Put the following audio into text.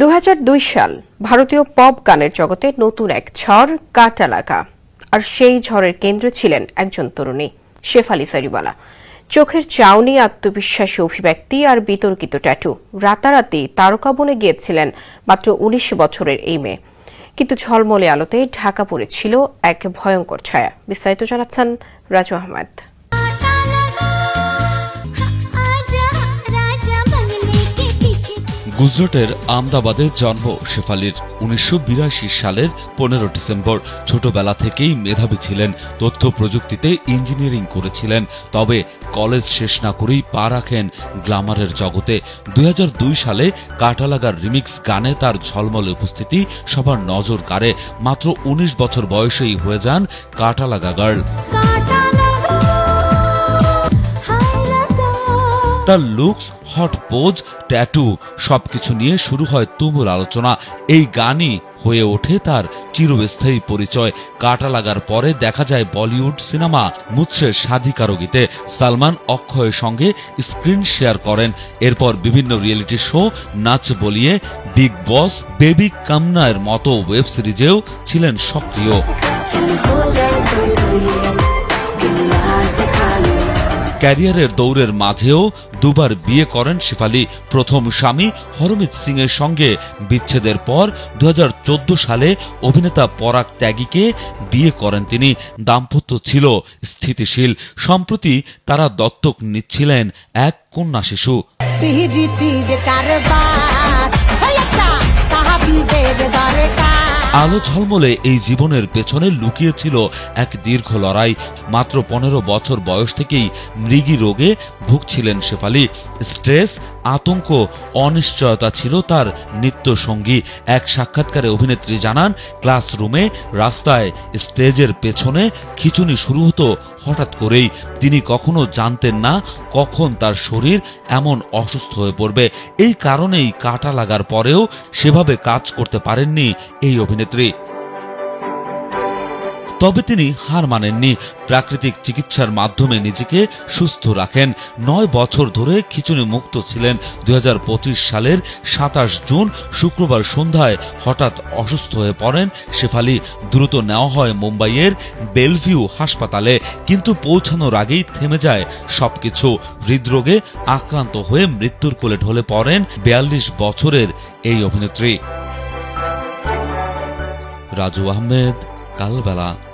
দু হাজার দুই সাল ভারতীয় পপ গানের জগতে নতুন এক ঝড় কাটা লাগা। আর সেই ঝড়ের কেন্দ্রে ছিলেন একজন তরুণী, শেফালি ফেরিওয়ালা। চোখের চাউনি, আত্মবিশ্বাসী অভিব্যক্তি আর বিতর্কিত ট্যাটু রাতারাতি তারকা বনে গিয়েছিলেন মাত্র উনিশ বছরের এই মেয়ে। কিন্তু ঝলমলে আলোতে ঢাকা পড়েছিল এক ভয়ঙ্কর ছায়া। বিস্তারিত জানাচ্ছেন রাজু আহমেদ। গুজরাটের আমদাবাদে জন্ম শেফালির উনিশশো বিরাশি সালের পনেরো ডিসেম্বর। ছোটবেলা থেকেই মেধাবী ছিলেন, তথ্য প্রযুক্তিতে ইঞ্জিনিয়ারিং করেছিলেন, তবে কলেজ শেষ না করেই পা রাখেন গ্লামারের জগতে। দুই হাজার দুই সালে কাটালাগার রিমিক্স গানে তার ঝলমলে উপস্থিতি সবার নজর কাড়ে। মাত্র ১৯ বছর বয়সেই হয়ে যান কাটালাগা গার্ল। তার লুকস হট পোজ ট্যাটু সবকিছু নিয়ে শুরু হয় তুমুল আলোচনা। এই গানই হয়ে ওঠে তার চিরস্থায়ী পরিচয়। কাটা লাগার পরে দেখা যায় বলিউড সিনেমা মুচ্ছে সাধিকারগিতে সালমান অক্ষয়ের সঙ্গে স্ক্রিন শেয়ার করেন। এরপর বিভিন্ন রিয়েলিটি শো, নাচ বলিয়ে বিগ বস বেবি কামনার মতো ওয়েব সিরিজেও ছিলেন সক্রিয়। ক্যারিয়ারের দৌড়ের মাঝেও দুবার বিয়ে করেন শেফালি। প্রথম স্বামী হরমিত সিং এর সঙ্গে বিচ্ছেদের পর দু হাজার চোদ্দ সালে অভিনেতা পরাগ ত্যাগীকে বিয়ে করেন তিনি। দাম্পত্য ছিল স্থিতিশীল। সম্প্রতি তারা দত্তক নিচ্ছিলেন এক কন্যা শিশু। আলো ঝলমলে এই জীবনের পেছনে লুকিয়েছিল এক দীর্ঘ লড়াই। মাত্র পনেরো বছর বয়স থেকেই মৃগী রোগে ভুগছিলেন শেফালি। স্ট্রেস আতঙ্ক, অনিশ্চয়তা ছিল তার নিত্য সঙ্গী। এক সাক্ষাৎকারে অভিনেত্রী জানান, ক্লাসরুমে, রাস্তায়, স্টেজের পেছনে খিচুনি শুরু হতো হঠাৎ করেই। তিনি কখনো জানতেন না কখন তার শরীর এমন অসুস্থ হয়ে পড়বে। এই কারণেই কাটা লাগার পরেও সেভাবে কাজ করতে পারেননি এই অভিনেত্রী। তবে তিনি হার মানেননি। প্রাকৃতিক চিকিৎসার মাধ্যমে নিজেকে সুস্থ রাখেন। নয় বছর ধরে খিচুনি মুক্ত ছিলেন। দুই হাজার পঁচিশ সালের সাতাশ জুন শুক্রবার সন্ধ্যায় হঠাৎ অসুস্থ হয়ে পড়েন শেফালি। দ্রুত নেওয়া হয় মুম্বাইয়ের বেলভিউ হাসপাতালে। কিন্তু পৌঁছানোর আগেই থেমে যায় সবকিছু। হৃদরোগে আক্রান্ত হয়ে মৃত্যুর কোলে ঢলে পড়েন বিয়াল্লিশ বছরের এই অভিনেত্রী। রাজু আহমেদ, কালবেলা।